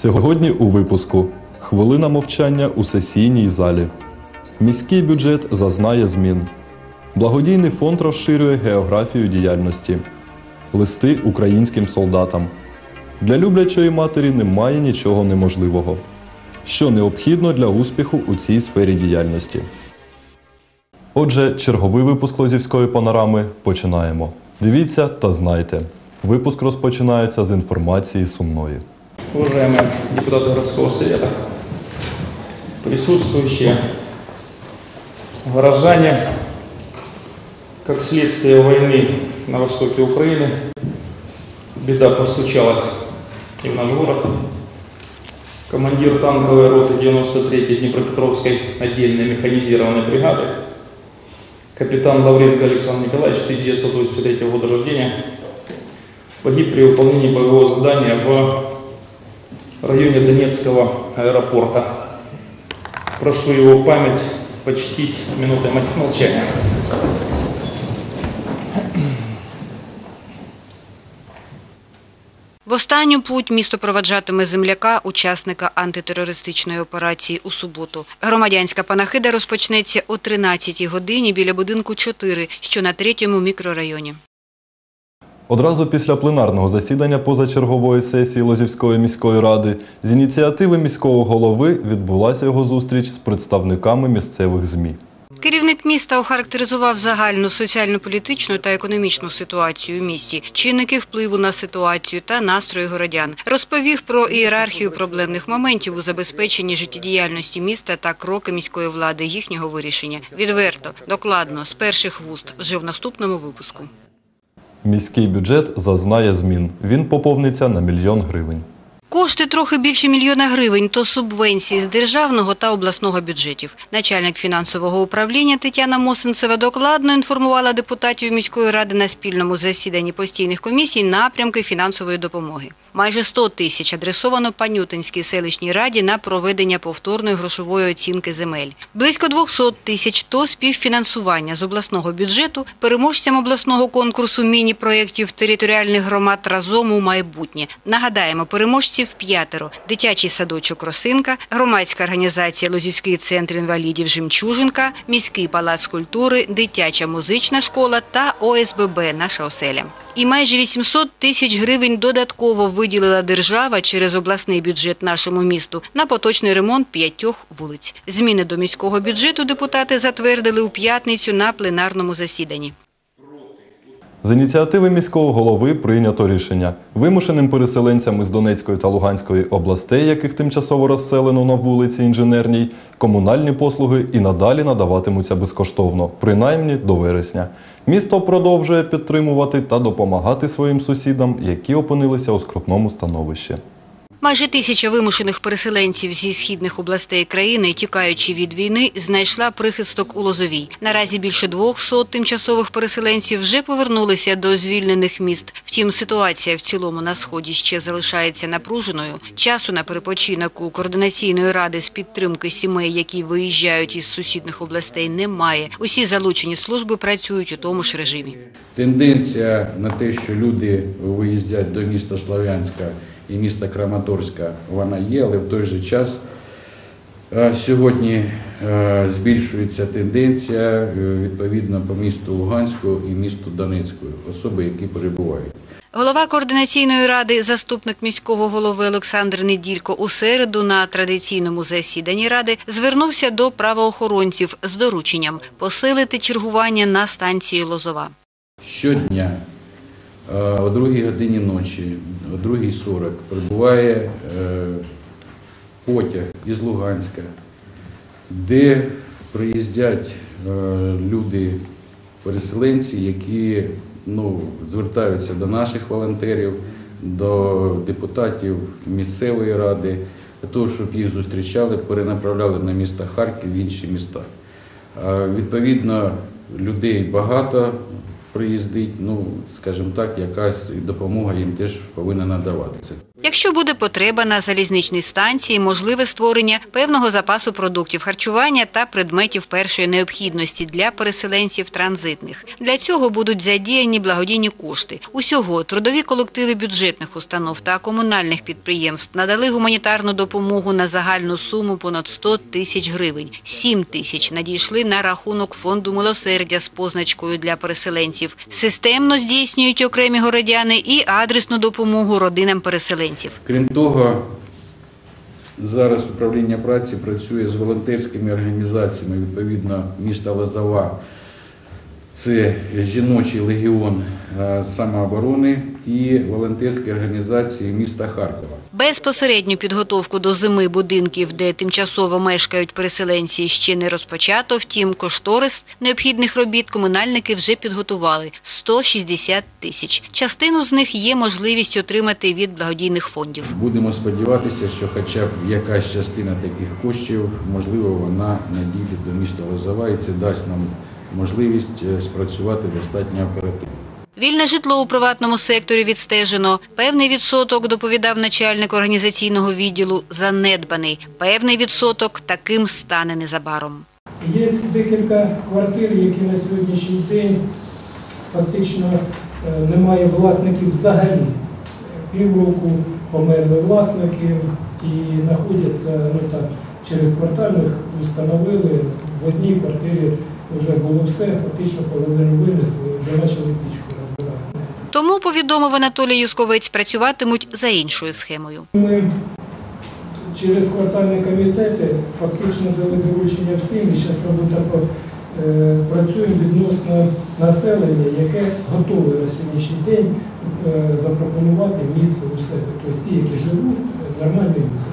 Сьогодні у випуску хвилина мовчання у сесійній залі. Міський бюджет зазнає змін. Благодійний фонд розширює географію діяльності. Листи українським солдатам. Для люблячої матері немає нічого неможливого. Що необхідно для успіху у цій сфері діяльності. Отже, черговий випуск Лозівської панорами починаємо. Дивіться та знайте. Випуск розпочинається з інформації сумної. Уважаемые депутаты городского совета, присутствующие горожане, как следствие войны на востоке Украины, беда постучалась и в наш город. Командир танковой роты 93-й Днепропетровской отдельной механизированной бригады, капитан Лавренко Александр Николаевич, 1983 года рождения, погиб при выполнении боевого задания в районе Донецкого аэропорта. Прошу его память почтить минутой молчания. В останню путь місто проваджатиме земляка, учасника антитерористичної операції у суботу. Громадянська панахида розпочнеться о 13-й годині біля будинку 4, що на третьому мікрорайоні. Одразу після пленарного засідання позачергової сесії Лозівської міської ради з ініціативи міського голови відбулася його зустріч з представниками місцевих ЗМІ. Керівник міста охарактеризував загальну соціально-політичну та економічну ситуацію у місті, чинники впливу на ситуацію та настрої городян. Розповів про ієрархію проблемних моментів у забезпеченні життєдіяльності міста та кроки міської влади їхнього вирішення. Відверто, докладно, з перших вуст, вже в наступному випуску. Міський бюджет зазнає змін. Він поповниться на мільйон гривень. Кошти трохи більше мільйона гривень – то субвенції з державного та обласного бюджетів. Начальник фінансового управління Тетяна Мосенцева докладно інформувала депутатів міської ради на спільному засіданні постійних комісій напрямки фінансової допомоги. Майже 100 тисяч адресовано Панютинській селищній раді на проведення повторної грошової оцінки земель. Близько 200 тисяч – то співфінансування з обласного бюджету переможцям обласного конкурсу міні-проєктів територіальних громад разом у майбутнє. Нагадаємо, переможців п'ятеро. Дитячий садочок «Росинка», громадська організація «Лозівський центр інвалідів «Жемчужинка», міський палац культури, дитяча музична школа та ОСББ «Наша оселя». І майже 800 тисяч гривень додатково виділила держава через обласний бюджет нашому місту на поточний ремонт п'ятьох вулиць. Зміни до міського бюджету депутати затвердили у п'ятницю на пленарному засіданні. З ініціативи міського голови прийнято рішення вимушеним переселенцям із Донецької та Луганської областей, яких тимчасово розселено на вулиці Інженерній, комунальні послуги і надалі надаватимуться безкоштовно, принаймні до вересня. Місто продовжує підтримувати та допомагати своїм сусідам, які опинилися у скрутному становищі. Майже тисяча вимушених переселенців зі східних областей країни, тікаючи від війни, знайшла прихисток у Лозовій. Наразі більше двох сот тимчасових переселенців вже повернулися до звільнених міст. Втім, ситуація в цілому на Сході ще залишається напруженою. Часу на перепочинок у Координаційної ради з підтримки сімей, які виїжджають із сусідних областей, немає. Усі залучені служби працюють у тому ж режимі. Тенденція на те, що люди виїздять до міста Слов'янська і міста Краматорська, вона є, але в той же час е, сьогодні е, збільшується тенденція е, відповідно по місту Луганську і місту Донецьку, особи, які перебувають. Голова координаційної ради, заступник міського голови Олександр Неділько у середу на традиційному засіданні ради звернувся до правоохоронців з дорученням посилити чергування на станції Лозова. Щодня о 2 годині ночі, о 2.40 прибуває е, потяг із Луганська, де приїздять е, люди, переселенці, які ну, звертаються до наших волонтерів, до депутатів місцевої ради, для того, щоб їх зустрічали, перенаправляли на міста Харків в інші міста. Е, Відповідно, людей багато приїздить, ну, скажімо так, якась допомога їм теж повинна надаватися. Якщо буде потреба на залізничній станції, можливе створення певного запасу продуктів харчування та предметів першої необхідності для переселенців транзитних. Для цього будуть задіяні благодійні кошти. Усього трудові колективи бюджетних установ та комунальних підприємств надали гуманітарну допомогу на загальну суму понад 100 тисяч гривень. 7 тисяч надійшли на рахунок фонду милосердя з позначкою для переселенців. Системно здійснюють окремі городяни і адресну допомогу родинам переселенців. Крім того, зараз управління праці працює з волонтерськими організаціями відповідно міста Лозова. Це жіночий легіон е, самооборони і волонтерські організації міста Харкова. Безпосередню підготовку до зими будинків, де тимчасово мешкають переселенці, ще не розпочато. Втім, кошторис необхідних робіт комунальники вже підготували – 160 тисяч. Частину з них є можливість отримати від благодійних фондів. Будемо сподіватися, що хоча б якась частина таких коштів, можливо, вона надійде до міста Лозова і це дасть нам можливість е, спрацювати достатньо оперативно. Вільне житло у приватному секторі відстежено. Певний відсоток, доповідав начальник організаційного відділу, занедбаний. Певний відсоток таким стане незабаром. Є декілька квартир, які на сьогоднішній день фактично е, немає власників взагалі. Півроку померли власники і знаходяться ну так, через квартальних установили. В одній квартирі вже було все, фактично половину винесли, вже почали пічку розбирати. Тому, повідомив Анатолій Юсковець, працюватимуть за іншою схемою. Ми через квартальні комітети фактично дали доручення всім і зараз робота е, працюємо відносно населення, яке готове на сьогоднішній день е, запропонувати місце у себе. Тобто ті, які живуть, е, нормальні люди.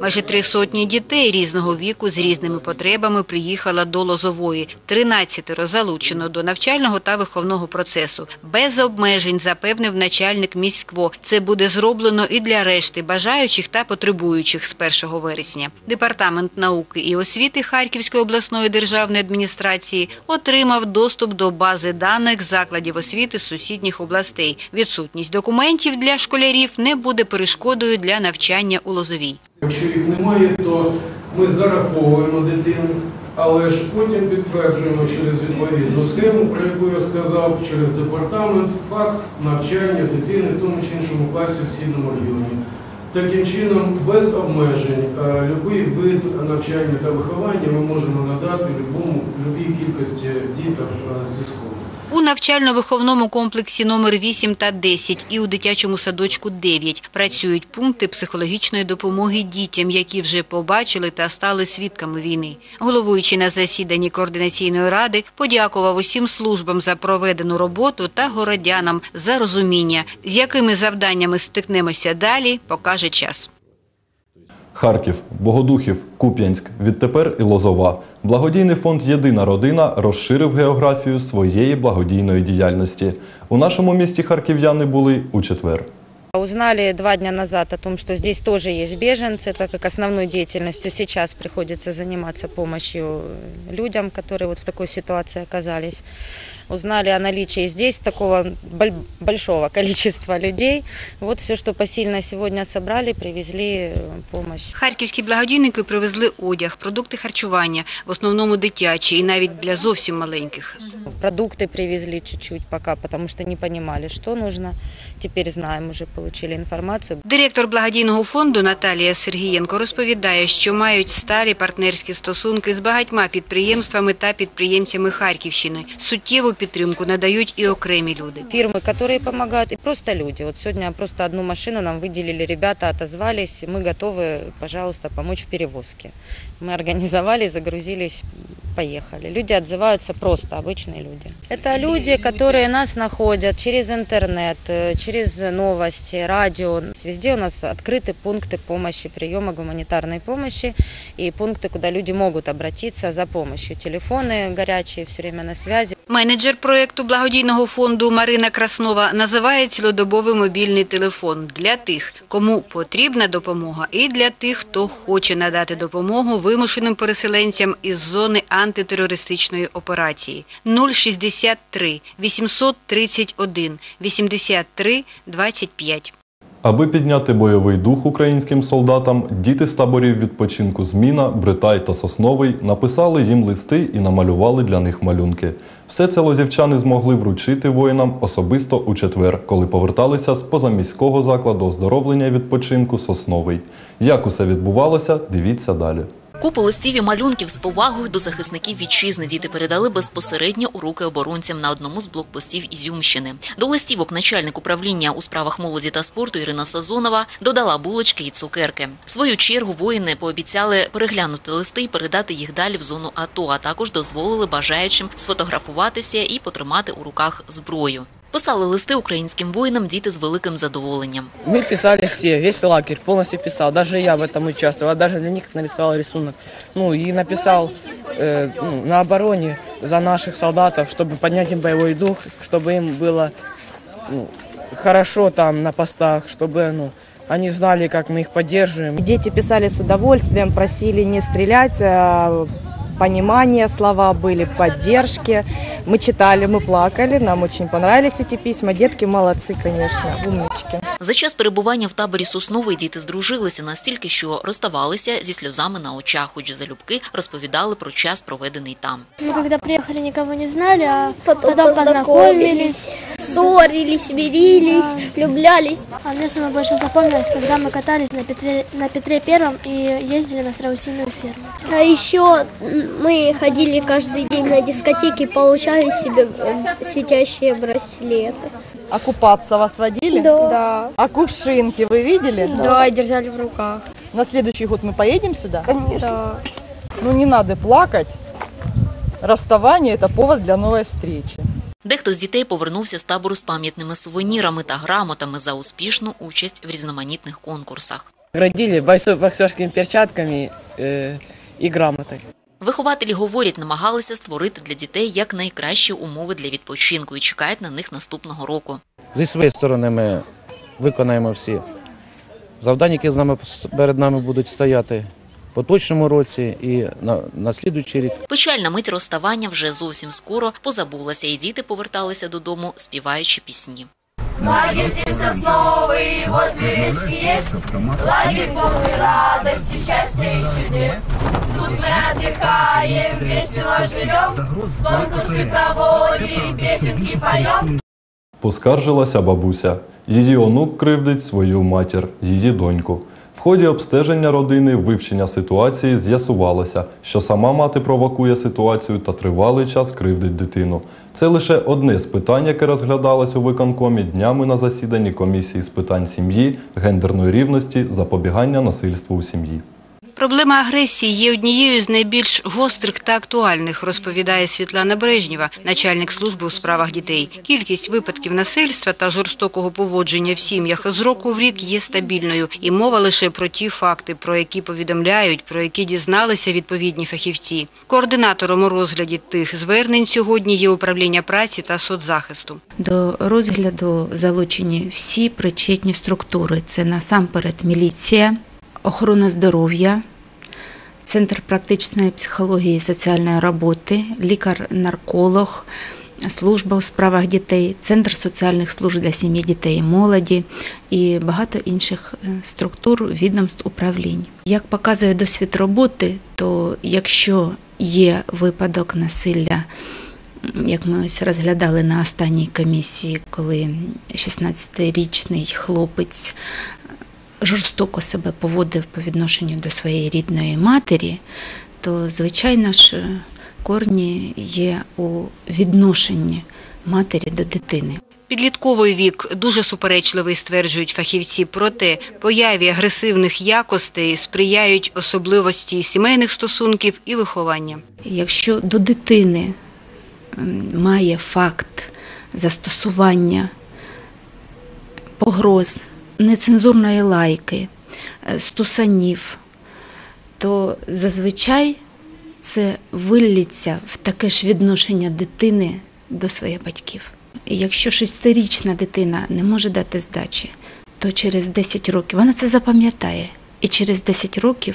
Майже три сотні дітей різного віку з різними потребами приїхала до Лозової. Тринадцятеро залучено до навчального та виховного процесу. Без обмежень, запевнив начальник міськво. Це буде зроблено і для решти бажаючих та потребуючих з 1 вересня. Департамент науки і освіти Харківської обласної державної адміністрації отримав доступ до бази даних закладів освіти сусідніх областей. Відсутність документів для школярів не буде перешкодою для навчання у Лозовій. Якщо їх немає, то ми зараховуємо дитину, але ж потім підтверджуємо через відповідну схему, про яку я сказав, через департамент факт навчання дитини в тому чи іншому класі в східному регіоні. Таким чином, без обмежень, е, будь-який вид навчання та виховання ми можемо надати любій кількості діток е, зі школи. У навчально-виховному комплексі номер 8 та 10 і у дитячому садочку 9 працюють пункти психологічної допомоги дітям, які вже побачили та стали свідками війни. Головуючий на засіданні координаційної ради подякував усім службам за проведену роботу та городянам за розуміння, з якими завданнями стикнемося далі, покаже час. Харків, Богодухів, Куп'янськ, відтепер і Лозова. Благодійний фонд Єдина родина розширив географію своєї благодійної діяльності. У нашому місті харків'яни були у четвер. Узнали два дня назад о том, что здесь тоже есть беженцы, так как основной деятельностью сейчас приходится заниматься помощью людям, которые вот в такой ситуации оказались. Узнали о наличии здесь такого боль- большого количества людей. Вот все, что посильно сегодня собрали, привезли э, помощь. Харківські благодійники привезли одяг, продукти харчування, в основному дитячі і навіть для зовсім маленьких. Продукты привезли чуть-чуть пока, потому что не понимали, что нужно. Теперь знаем, уже получили информацию. Директор благодійного фонду Наталія Сергієнко розповідає, що мають сталі партнерські стосунки з багатьма підприємствами та підприємцями Харківщини. Суттєву підтримку надають і окремі люди. Фирмы, которые помогают, и просто люди. Вот сегодня просто одну машину нам выделили, ребята отозвались, мы готовы, пожалуйста, помочь в перевозке. Мы организовали, загрузились, поехали. Люди отзываются просто, обычные люди. Это люди, которые нас находят через интернет, э, через новости, радио. Везде у нас открыты пункты помощи, приема гуманитарной помощи и пункты, куда люди могут обратиться за помощью. Телефоны горячие, все время на связи. Менеджер проєкту благодійного фонду Марина Краснова називає цілодобовий мобільний телефон для тих, кому потрібна допомога, і для тих, хто хоче надати допомогу вимушеним переселенцям із зони антитерористичної операції. 063 831 83 25. Аби підняти бойовий дух українським солдатам, діти з таборів відпочинку Зміна, Бритай та Сосновий написали їм листи і намалювали для них малюнки. Все це лозівчани змогли вручити воїнам особисто у четвер, коли поверталися з позаміського закладу оздоровлення відпочинку Сосновий. Як усе відбувалося, дивіться далі. Купу листів і малюнків з повагою до захисників вітчизни діти передали безпосередньо у руки оборонцям на одному з блокпостів Ізюмщини. До листівок начальник управління у справах молоді та спорту Ірина Сазонова додала булочки і цукерки. В свою чергу воїни пообіцяли переглянути листи і передати їх далі в зону АТО, а також дозволили бажаючим сфотографуватися і потримати у руках зброю. Писали листи українським воїнам діти з великим задоволенням. Мы писали все, весь лагерь полностью писал. Даже я в этом участвовал, даже для них нарисовал рисунок. Ну и написал э, ну, на обороне за наших солдатов, чтобы поднять им боевой дух, чтобы им было ну, хорошо там на постах, чтобы ну, они знали, как мы их поддерживаем. Дети писали с удовольствием, просили не стрелять, а понимание, слова были, поддержки. Мы читали, мы плакали, нам очень понравились эти письма. Детки молодцы, конечно, умнички. За час перебування в таборі Сосновий діти здружилися настільки, що розставалися зі сльозами на очах, хоч залюбки розповідали про час, проведений там. Мы когда приехали, никого не знали, а Потом, потом, познакомились, ссорились, мирились, влюблялись. А мне самое больше запомнилось, когда мы катались на Петре, на Петре Первом и ездили на страусиную ферму. А еще м, мы ходили каждый день на дискотеки, получали себе э, светящие браслеты. А купаться вас водили? Да. А кувшинки вы видели? Да, и держали в руках. На следующий год мы поедем сюда? Конечно. Ну не надо плакать. Расставание – это повод для новой встречи. Дехто з дітей повернувся з табору з пам'ятними сувенірами та грамотами за успішну участь в різноманітних конкурсах. Градили бойцов боксерскими перчатками э, и грамотой. Вихователі говорять, намагалися створити для дітей якнайкращі умови для відпочинку і чекають на них наступного року. Зі своєї сторони ми виконаємо всі завдання, які з нами перед нами будуть стояти в поточному році і на, на слідуючий рік. Печальна мить розставання вже зовсім скоро позабулася, і діти поверталися додому, співаючи пісні. Лагерь основы, возле речки есть Лагерь полный радости, счастья и чудес Тут мы отдыхаем, весело живем Конкурсы проводим, песенки поем Поскаржилася бабуся. Її онук кривдить свою матір, її доньку. В ході обстеження родини, вивчення ситуації з'ясувалося, що сама мати провокує ситуацію та тривалий час кривдить дитину. Це лише одне з питань, яке розглядалось у виконкомі днями на засіданні комісії з питань сім'ї, гендерної рівності, запобігання насильству у сім'ї. Проблема агресії є однією з найбільш гострих та актуальних, розповідає Світлана Брежнєва, начальник служби у справах дітей. Кількість випадків насильства та жорстокого поводження в сім'ях з року в рік є стабільною, і мова лише про ті факти, про які повідомляють, про які дізналися відповідні фахівці. Координатором у розгляді тих звернень сьогодні є управління праці та соцзахисту. До розгляду залучені всі причетні структури. Це насамперед міліція, охорона здоров'я, Центр практичної психології і соціальної роботи, лікар-нарколог, служба у справах дітей, Центр соціальних служб для сім'ї, дітей і молоді і багато інших е, структур, відомств, управлінь. Як показує досвід роботи, то якщо є випадок насилля, як ми ось розглядали на останній комісії, коли 16-річний хлопець жорстоко себе поводив по відношенню до своєї рідної матері, то, звичайно ж, корні є у відношенні матері до дитини. Підлітковий вік дуже суперечливий, стверджують фахівці. Проте появі агресивних якостей сприяють особливості сімейних стосунків і виховання. Якщо до дитини має факт застосування погроз, нецензурної лайки, е, стусанів, то зазвичай це виллється в таке ж відношення дитини до своїх батьків. І якщо шестирічна дитина не може дати здачі, то через 10 років вона це запам'ятає. І через 10 років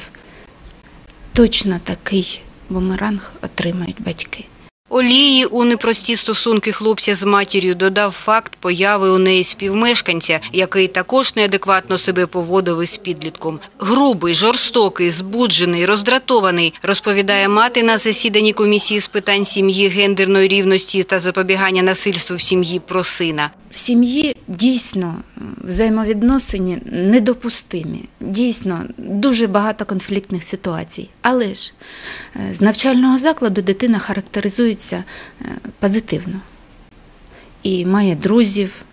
точно такий бумеранг отримають батьки. Олії у непрості стосунки хлопця з матір'ю додав факт появи у неї співмешканця, який також неадекватно себе поводив із підлітком. Грубий, жорстокий, збуджений, роздратований, розповідає мати на засіданні комісії з питань сім'ї, гендерної рівності та запобігання насильству в сім'ї про сина. В сім'ї дійсно взаємовідносини недопустимі. Дійсно, дуже багато конфліктних ситуацій. Але ж е, з навчального закладу дитина характеризується е, позитивно. І має друзів,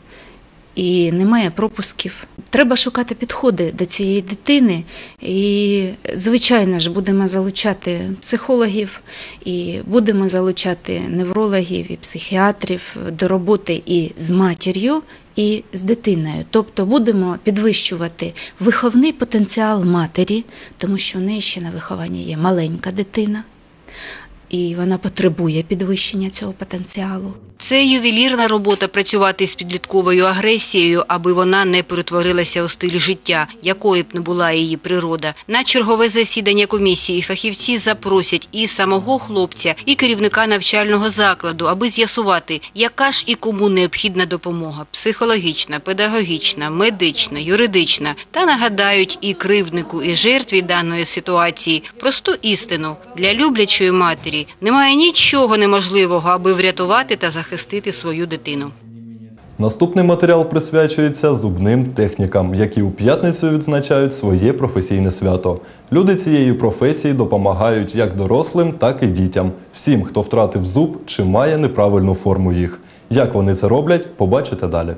і немає пропусків. Треба шукати підходи до цієї дитини. І, звичайно ж, будемо залучати психологів, і будемо залучати неврологів і психіатрів до роботи і з матір'ю, і з дитиною. Тобто будемо підвищувати виховний потенціал матері, тому що в неї ще на вихованні є маленька дитина, і вона потребує підвищення цього потенціалу. Це ювелірна робота працювати з підлітковою агресією, аби вона не перетворилася у стиль життя, якою б не була її природа. На чергове засідання комісії фахівці запросять і самого хлопця, і керівника навчального закладу, аби з'ясувати, яка ж і кому необхідна допомога – психологічна, педагогічна, медична, юридична. Та нагадають і кривднику, і жертві даної ситуації просту істину. Для люблячої матері немає нічого неможливого, аби врятувати та захистити свою дитину. Наступний матеріал присвячується зубним технікам, які у п'ятницю відзначають своє професійне свято. Люди цієї професії допомагають як дорослим, так і дітям, всім, хто втратив зуб чи має неправильну форму їх. Як вони це роблять, побачите далі.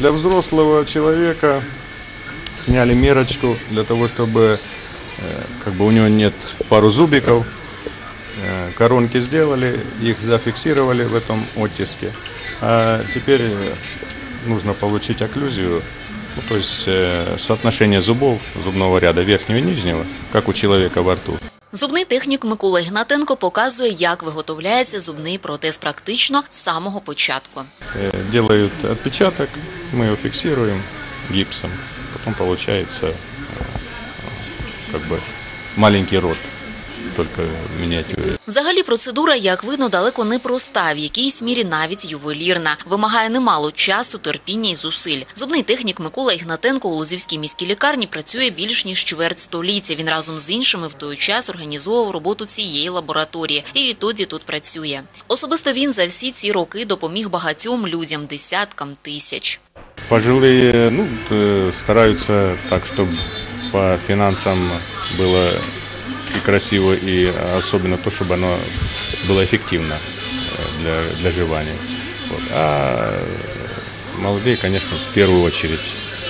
Для взрослого человека сняли мерочку для того, чтобы э, как бы у него нет пару зубиков. Э, Коронки сделали, их зафиксировали в этом оттиске. А теперь э, нужно получить окклюзию, ну, то есть э, соотношение зубов зубного ряда верхнего и нижнего, как у человека во рту. Зубний технік Микола Ігнатенко показує, як виготовляється зубний протез практично з самого початку. Э, Делают отпечаток, мы его фиксируем гипсом, потом получается э, как бы маленький рот, только в миниатюре. Взагалі процедура, як видно, далеко не проста, в якійсь мірі навіть ювелірна. Вимагає немало часу, терпіння і зусиль. Зубний технік Микола Ігнатенко у Лозівській міській лікарні працює більш ніж чверть століття. Він разом з іншими в той час організовував роботу цієї лабораторії і відтоді тут працює. Особисто він за всі ці роки допоміг багатьом людям, десяткам тисяч. Пожилые ну, э, стараются так, чтобы по финансам было и красиво, и особенно то, чтобы оно было эффективно э, для, для жевания. Вот. А молодые, конечно, в первую очередь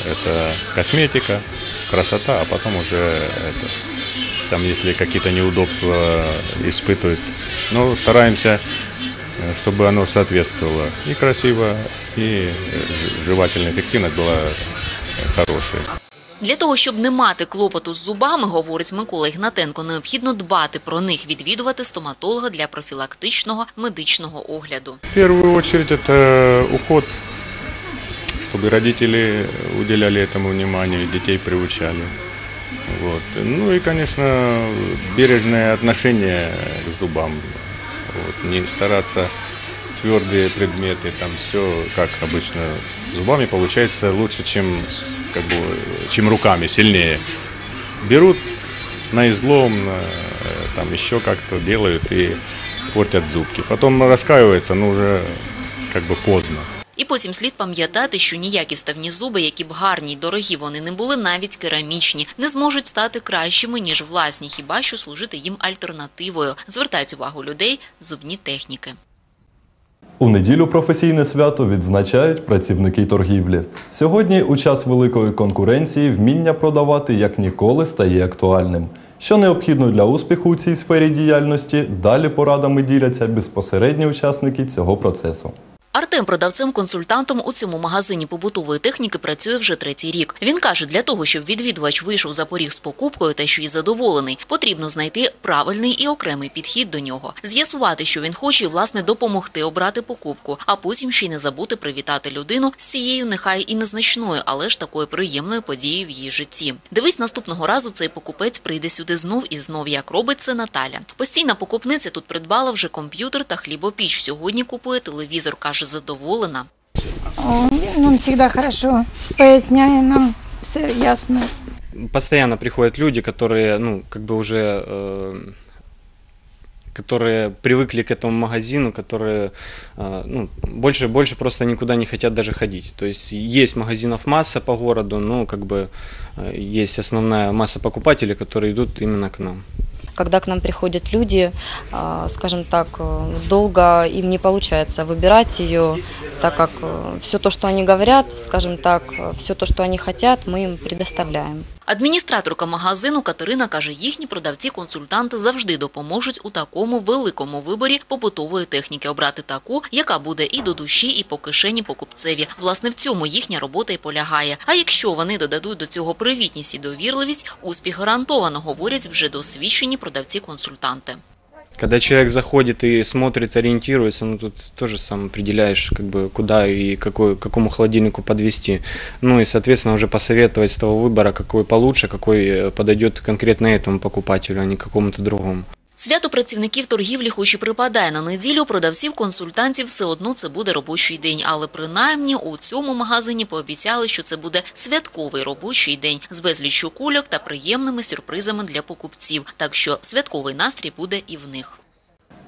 это косметика, красота, а потом уже это, там, если какие-то неудобства испытывают, но стараемся э, чтобы оно соответствовало и красиво, и э, жевательная эффективность была э, хорошая. Для того, щоб не мати клопоту з зубами, говорить Микола Ігнатенко, необхідно дбати про них, відвідувати стоматолога для профілактичного медичного огляду. В первую очередь это уход, чтобы родители уделяли этому внимание, и детей приучали. Вот. Ну и, конечно, бережное отношение к зубам. Вот. Не стараться твердые предметы, там все, как обычно, с зубами получается лучше, чем, как бы, чем руками, сильнее. Берут на излом, э, там еще как-то делают и портят зубки. Потом раскаиваются, но уже как бы поздно. І потім слід пам'ятати, що ніякі вставні зуби, які б гарні й дорогі вони не були, навіть керамічні, не зможуть стати кращими, ніж власні, хіба що служити їм альтернативою. Звертають увагу людей зубні техніки. У неділю професійне свято відзначають працівники торгівлі. Сьогодні, у час великої конкуренції, вміння продавати як ніколи стає актуальним. Що необхідно для успіху у цій сфері діяльності, далі порадами діляться безпосередні учасники цього процесу. Нагадуємо, продавцем-консультантом у цьому магазині побутової техніки працює вже третій рік. Він каже, для того, щоб відвідувач вийшов за поріг з покупкою та що й задоволений, потрібно знайти правильний і окремий підхід до нього, з'ясувати, що він хоче, і власне допомогти обрати покупку, а потім ще й не забути привітати людину з цією, нехай і незначною, але ж такою приємною подією в її житті. Дивись, наступного разу цей покупець прийде сюди знов і знов, як робить це Наталя. Постійна покупниця тут придбала вже комп'ютер та хлібопіч. Сьогодні купує телевізор, каже, задоволена. Он, он всегда хорошо поясняет нам, все ясно. постоянно приходят люди, которые, ну, как бы уже, э, которые привыкли к этому магазину, которые, э, ну, больше, больше просто никуда не хотят даже ходить. То есть есть магазинов масса по городу, но как бы э, есть основная масса покупателей, которые идут именно к нам. Когда к нам приходят люди, а, скажем так, э, долго им не получается выбирать ее, так как все то, что они говорят, скажем так, все то, что они хотят, мы им предоставляем. Адміністраторка магазину Катерина каже, їхні продавці-консультанти завжди допоможуть у такому великому виборі побутової техніки обрати таку, яка буде і до душі, і по кишені покупцеві. Власне, в цьому їхня робота і полягає. А якщо вони додадуть до цього привітність і довірливість, успіх гарантовано, говорять вже досвідчені продавці-консультанти. Когда человек заходит и смотрит, ориентируется, ну тут тоже сам определяешь, как бы, куда и какой, какому холодильнику подвести. Ну и, соответственно, уже посоветовать с того выбора, какой получше, какой э, подойдет конкретно этому покупателю, а не какому-то другому. Свято працівників торгівлі хоч і припадає на неділю, продавців-консультантів все одно це буде робочий день. Але принаймні у цьому магазині пообіцяли, що це буде святковий робочий день з безліччю кульок та приємними сюрпризами для покупців. Так що святковий настрій буде і в них.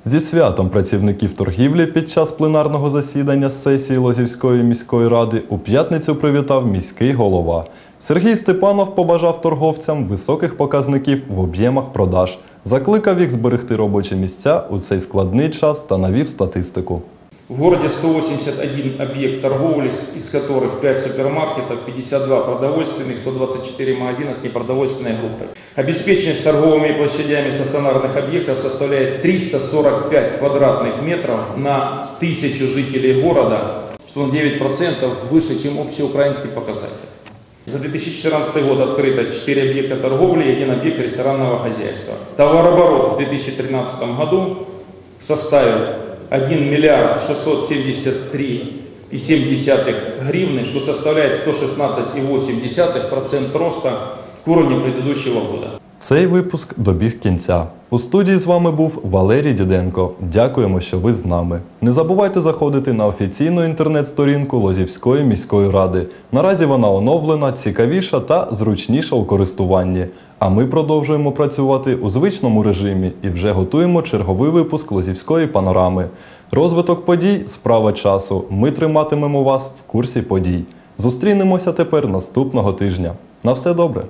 Зі святом працівників торгівлі під час пленарного засідання сесії Лозівської міської ради у п'ятницю привітав міський голова. Сергій Степанов побажав торговцям високих показників в об'ємах продаж, закликав їх зберегти робочі місця у цей складний час та навів статистику. В городе 181 объект торговли, из которых 5 супермаркетов, 52 продовольственных, 124 магазина с непродовольственной группой. Обеспеченность торговыми площадями стационарных объектов составляет 345 квадратных метров на тысячу жителей города, что на 9% выше, чем общеукраинский показатель. За 2014 год открыто 4 объекта торговли и 1 объект ресторанного хозяйства. Товарооборот в 2013 году составил 1 миллиард 673,7 гривны, что составляет 116,8% роста к уровню предыдущего года. Цей випуск добіг кінця. У студії з вами був Валерій Діденко. Дякуємо, що ви з нами. Не забувайте заходити на офіційну інтернет-сторінку Лозівської міської ради. Наразі вона оновлена, цікавіша та зручніша у користуванні. А ми продовжуємо працювати у звичному режимі і вже готуємо черговий випуск Лозівської панорами. Розвиток подій справа часу. Ми триматимемо вас в курсі подій. Зустрінемося тепер наступного тижня. На все добре!